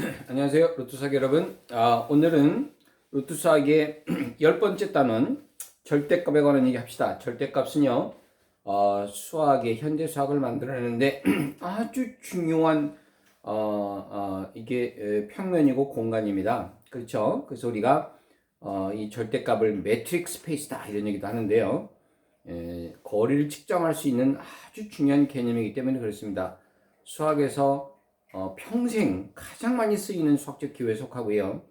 안녕하세요. 로투사기 여러분. 아, 오늘은 로투사기의 열 번째 단원 절대값에 관한 얘기 합시다. 절대값은요, 어, 수학의 현대 수학을 만들어내는데 아주 중요한 어, 어, 이게 에, 평면이고 공간입니다. 그렇죠? 그래서 우리가 어, 이 절대값을 매트릭 스페이스다 이런 얘기도 하는데요. 에, 거리를 측정할 수 있는 아주 중요한 개념이기 때문에 그렇습니다. 수학에서 어, 평생 가장 많이 쓰이는 수학적 기호에 속하고요.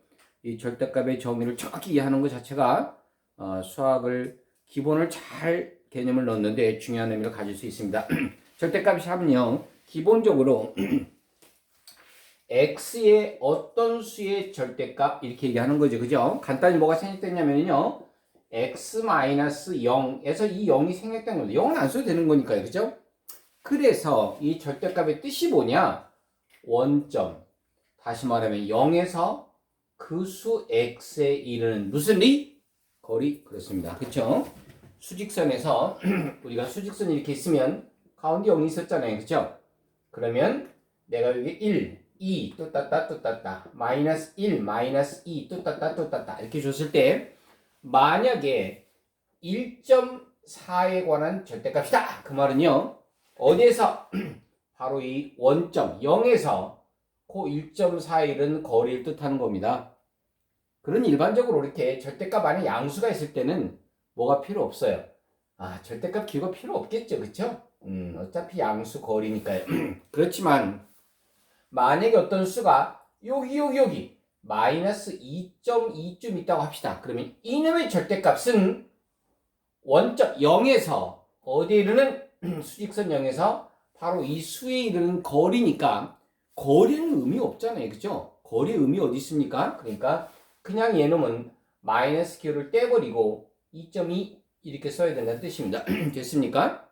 이 절대값의 정의를 정확히 이해하는 것 자체가 어, 수학을 기본을 잘 개념을 넣는데 중요한 의미를 가질 수 있습니다. 절대값이 하면요. 기본적으로 x의 어떤 수의 절대값 이렇게 얘기하는 거죠. 그죠? 간단히 뭐가 생략됐냐면요. x-0에서 이 0이 생략된 겁니다. 0은 안 써도 되는 거니까요. 그죠? 그래서 이 절대값의 뜻이 뭐냐? 원점. 다시 말하면 0에서 그 수 x에 이르는 무슨 리? 거리. 그렇습니다. 그쵸? 수직선에서 우리가 수직선 이렇게 있으면 가운데 0이 있었잖아요. 그쵸? 그러면 내가 여기 1, 2, 또 따따 또 따따 마이너스 1, 마이너스 2, 또 따따 또 따따 이렇게 줬을 때 만약에 1.4에 관한 절대값이다. 그 말은요. 어디에서 바로 이 원점 0에서 그 1.41은 거리를 뜻하는 겁니다. 그런 일반적으로 이렇게 절대값 안에 양수가 있을 때는 뭐가 필요 없어요. 아, 절대값 기호가 필요 없겠죠. 그쵸? 음, 어차피 양수 거리니까요. 그렇지만 만약에 어떤 수가 여기 여기 여기 마이너스 2.2쯤 있다고 합시다. 그러면 이놈의 절대값은 원점 0에서 어디에 이르는 수직선 0에서 바로 이 수에 이르는 거리니까 거리는 의미 없잖아요. 그죠? 거리 의미 어디 있습니까? 그러니까 그냥 얘놈은 마이너스 기호를 떼버리고 2.2 이렇게 써야 된다는 뜻입니다. 됐습니까?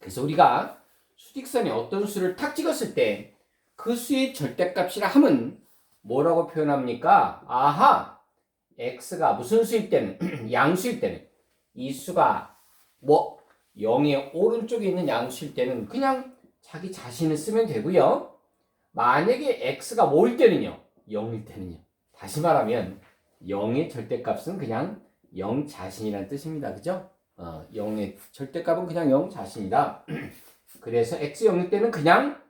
그래서 우리가 수직선에 어떤 수를 탁 찍었을 때 그 수의 절대값이라 함은 뭐라고 표현합니까? 아하! x가 무슨 수일 때는 양수일 때는 이 수가 뭐 0의 오른쪽에 있는 양수일 때는 그냥 자기 자신을 쓰면 되고요. 만약에 x가 뭐일 때는요? 0일 때는요. 다시 말하면 0의 절대값은 그냥 0 자신이라는 뜻입니다. 그죠? 어, 0의 절대값은 그냥 0 자신이다. 그래서 x 0일 때는 그냥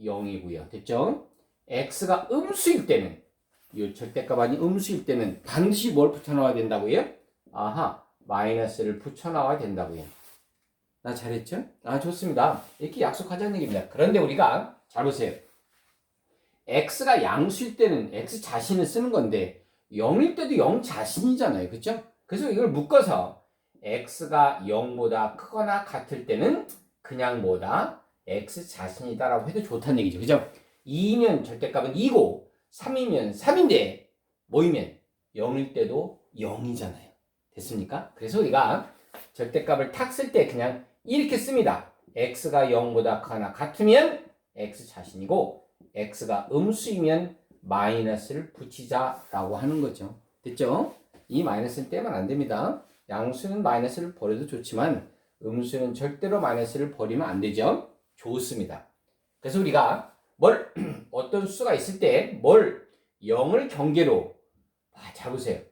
0이고요. 됐죠? x가 음수일 때는 이 절대값 아닌 음수일 때는 반드시 뭘 붙여넣어야 된다고요? 아하, 마이너스를 붙여넣어야 된다고요. 나 잘했죠? 아, 좋습니다. 이렇게 약속하자는 얘기입니다. 그런데 우리가 잘 보세요. x가 양수일 때는 x 자신을 쓰는 건데 0일 때도 0 자신이잖아요. 그죠? 그래서 이걸 묶어서 x가 0보다 크거나 같을 때는 그냥 뭐다? x 자신이다라고 해도 좋다는 얘기죠. 그죠? 2면 절대값은 2고 3이면 3인데 모이면 0일 때도 0이잖아요. 됐습니까? 그래서 우리가 절대값을 탁 쓸 때 그냥 이렇게 씁니다. x가 0보다 크거나 같으면 x 자신이고 x가 음수이면 마이너스를 붙이자라고 하는 거죠. 됐죠? 이 마이너스는 떼면 안 됩니다. 양수는 마이너스를 버려도 좋지만 음수는 절대로 마이너스를 버리면 안 되죠. 좋습니다. 그래서 우리가 뭘 어떤 수가 있을 때 뭘 0을 경계로 아, 잘 보세요.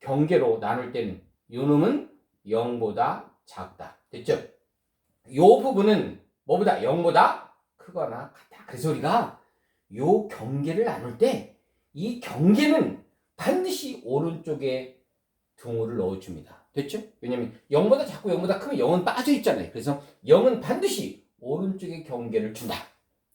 경계로 나눌 때는 요 놈은 0보다 작다. 됐죠? 요 부분은 뭐보다 0보다 크거나 같다. 그래서 우리가 요 경계를 나눌 때 이 경계는 반드시 오른쪽에 등호를 넣어줍니다. 됐죠? 왜냐면 0보다 작고 0보다 크면 0은 빠져 있잖아요. 그래서 0은 반드시 오른쪽에 경계를 준다.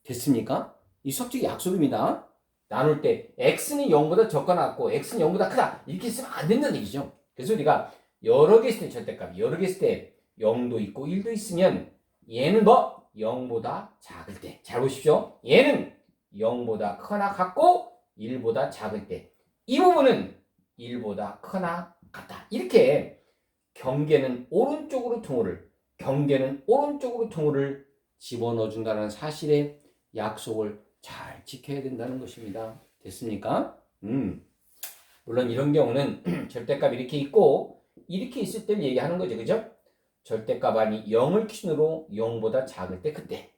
됐습니까? 이 수학적 약속입니다. 나눌 때 x는 0보다 적거나 같고 x는 0보다 크다. 이렇게 쓰면 안 된다는 얘기죠. 그래서 우리가 여러 개 있을 때 절대값, 여러 개 있을 때 0도 있고 1도 있으면 얘는 뭐? 0보다 작을 때. 잘 보십시오. 얘는 0보다 크거나 같고 1보다 작을 때. 이 부분은 1보다 크거나 같다. 이렇게 경계는 오른쪽으로 통호를, 경계는 오른쪽으로 통호를 집어넣어 준다는 사실의 약속을 잘 지켜야 된다는 것입니다. 됐습니까? 음. 물론 이런 경우는 절대값 이렇게 있고 이렇게 있을 때를 얘기하는 거죠. 그죠? 절대값 아니 0을 기준으로 0보다 작을 때 그때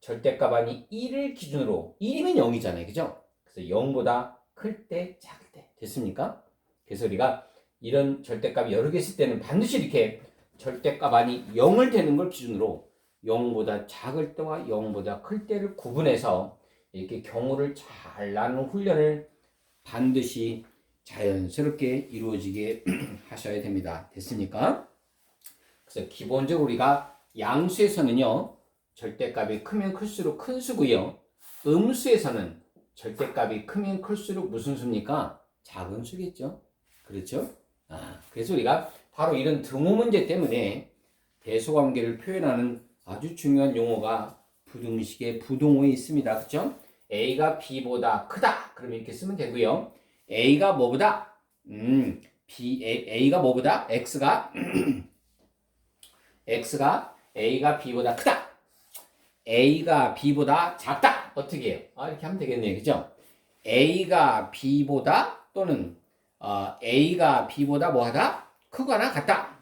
절대값 아니 1을 기준으로 1이면 0이잖아요. 그죠? 그래서 0보다 클 때, 작을 때. 됐습니까? 그래서 우리가 이런 절대값이 여러 개 있을 때는 반드시 이렇게 절대값 아니 0을 되는 걸 기준으로 0보다 작을 때와 0보다 클 때를 구분해서 이렇게 경우를 잘 나누는 훈련을 반드시 자연스럽게 이루어지게 하셔야 됩니다. 됐습니까? 그래서 기본적으로 우리가 양수에서는요, 절대값이 크면 클수록 큰 수고요. 음수에서는 절대값이 크면 클수록 무슨 수입니까? 작은 수겠죠. 그렇죠? 아, 그래서 우리가 바로 이런 등호 문제 때문에 대소관계를 표현하는 아주 중요한 용어가 부등식의 부동호에 있습니다. 그렇죠? A가 B보다 크다. 그럼 이렇게 쓰면 되고요. A가 뭐보다 음, B A, A가 뭐보다 X가 X가 A가 B보다 크다. A가 B보다 작다. 어떻게 해요? 아, 이렇게 하면 되겠네요. 그죠? A가 B보다 또는 어, A가 B보다 뭐하다? 크거나 같다.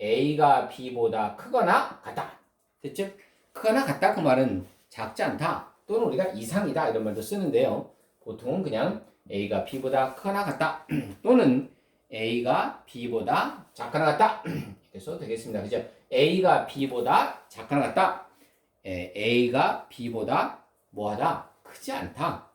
A가 B보다 크거나 같다. 됐죠? 크거나 같다 그 말은 작지 않다 또는 우리가 이상이다 이런 말도 쓰는데요. 보통은 그냥 A가 B보다 크거나 같다 또는 A가 B보다 작거나 같다 이렇게 써도 되겠습니다. 그죠? A가 B보다 작거나 같다. 에, A가 B보다 뭐하다? 크지 않다.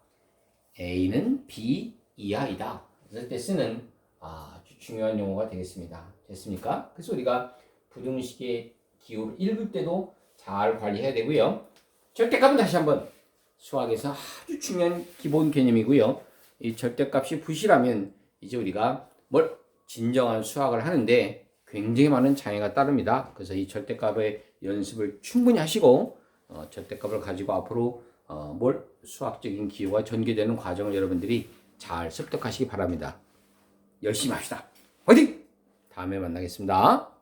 A는 B 이하이다. 이럴 때 쓰는 아주 중요한 용어가 되겠습니다. 됐습니까? 그래서 우리가 부등식의 기호를 읽을 때도 잘 관리해야 되고요. 절대값은 다시 한번 수학에서 아주 중요한 기본 개념이고요. 이 절대값이 부실하면 이제 우리가 뭘 진정한 수학을 하는데 굉장히 많은 장애가 따릅니다. 그래서 이 절대값의 연습을 충분히 하시고 어, 절대값을 가지고 앞으로 어, 뭘 수학적인 기호가 전개되는 과정을 여러분들이 잘 습득하시기 바랍니다. 열심히 합시다. 화이팅! 다음에 만나겠습니다.